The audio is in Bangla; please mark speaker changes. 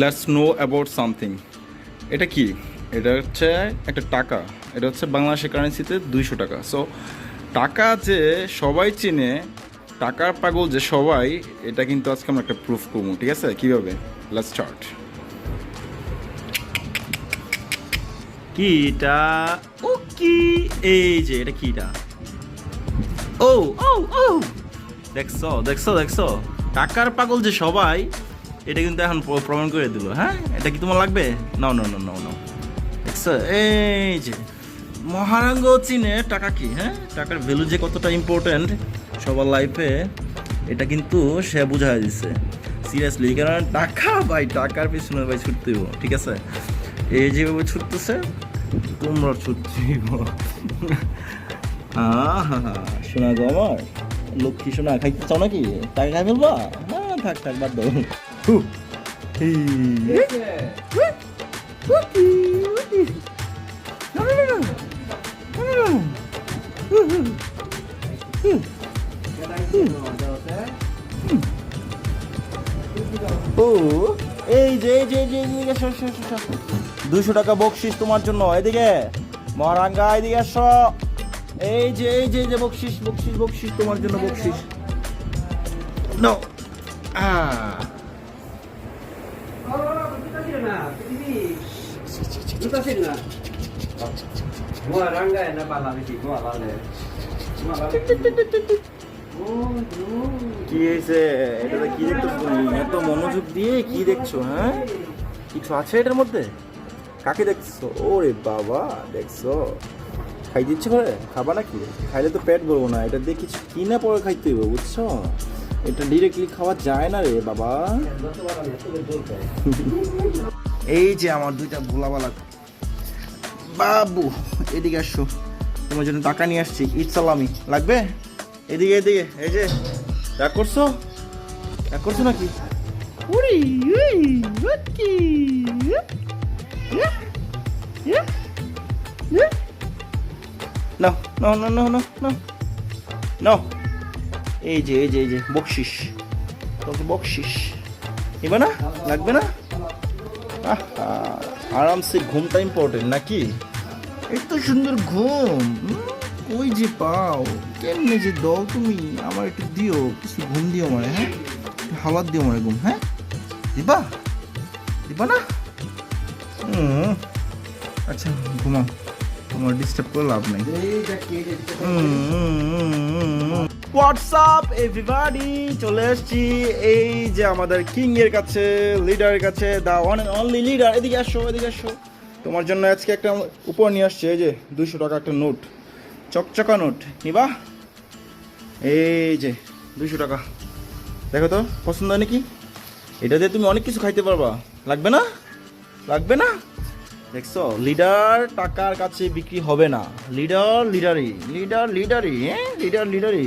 Speaker 1: লেটস নো অ্যাবাউট সামথিং এটা কি? এটা হচ্ছে একটা টাকা। এটা হচ্ছে বাংলাদেশের কারেন্সিতে দুইশো টাকা। সো টাকা যে সবাই চিনে, টাকার পাগল যে সবাই, এটা কিন্তু আজকে আমরা একটা প্রুফ করব, ঠিক আছে? কীভাবে? লেটস স্টার্ট
Speaker 2: কি এটা? ও কি? এই যে, এটা কি এটা? ও ও ও! দেখছ দেখছ দেখছ? টাকার পাগল যে সবাই এটা কিন্তু এখন প্রমাণ করে দিল হ্যাঁ? এটা কি তোমার লাগবে? নাও নাও নাও নাও দেখছ এই যে মহারাঙ্গ চিনে টাকা কি হ্যাঁ? টাকার ভ্যালু যে কতটা ইম্পর্টেন্ট সবার লাইফে এটা কিন্তু সে বুঝাই দিচ্ছে সিরিয়াসলি কারণ টাকা ভাই টাকার পিছনে ভাই ছুটতে হইবো, ঠিক আছে? এই যেভাবে ছুটতেছে তোমরা ছুটতে হইবো। আহা শোনা গো আমার লক্ষ্মী শোনা খাইতে চাও নাকি? টাকা খাই ফেলবা? না থাক থাক বাদ দাও। ও, এই যে যে যে এদিকে। দুশো টাকা বকশিস তোমার জন্য, এদিকে। মহারাঙ্গা, এদিকে এসো। এই যে এই যে যে, বকশিস বকশিস বকশিস তোমার জন্য বকশিস। নো কি হয়েছে? এটা কি দেখতেছো এত মনোযোগ দিয়ে কি দেখছ হ্যাঁ? কিছু আছে এটার মধ্যে? কাকে দেখছ? ওরে বাবা দেখছ? খাই দিচ্ছে করে খাবা নাকি? খাইলে তো পেট ভরবো না। এটা দিয়ে কিছু কিনা পরে খাইতে হইব বুঝছ? এটা ডিরেক্টলি খাওয়া যায় না রে বাবা। এই যে আমার দুইটা ভোলাবালা। বাবু এদিকে আসো। তোমার জন্য টাকা নিয়ে আসছি। ঈদ সালামি। লাগবে? এদিকে এদিকে। এই যে রাগ করছ? রাগ করছ নাকি? না না না না না না না এই যে এই যে এই যে, বকশিস। তোকে বকশিস। নিবে না? লাগবে না? আরামসে ঘুমটা ইম্পর্টেন্ট নাকি? এত সুন্দর ঘুম। ওই যে পাও। কেমনে যে দাও তুমি? আমার একটু দিও, কিছু ঘুম দিও মানে হ্যাঁ? হাওয়াত দিও মানে ঘুম হ্যাঁ? দিবা? দিবা না? আচ্ছা ঘুমাও। তোমার ডিস্টার্ব করে লাভ নেই। হোয়াটসঅ্যাপ এভরিবাডি চলে এসেছি এই যে আমাদের কিং এর কাছে লিডারের কাছে the one and only leader এদিকে আসো এদিকে আসো। তোমার জন্য আজকে একটা উপর নিয়ে আসছে, এই যে দুইশো টাকা একটা নোট চকচকা নোট নিবা? এই যে, দুইশো টাকা। দেখো তো, পছন্দ হয় নাকি? এটা দিয়ে তুমি অনেক কিছু খাইতে পারবা। লাগবে না? লাগবে না? দেখছ লিডার টাকার কাছে বিক্রি হবে না। লিডার লিডারি লিডার লিডারি হ্যাঁ লিডার লিডারি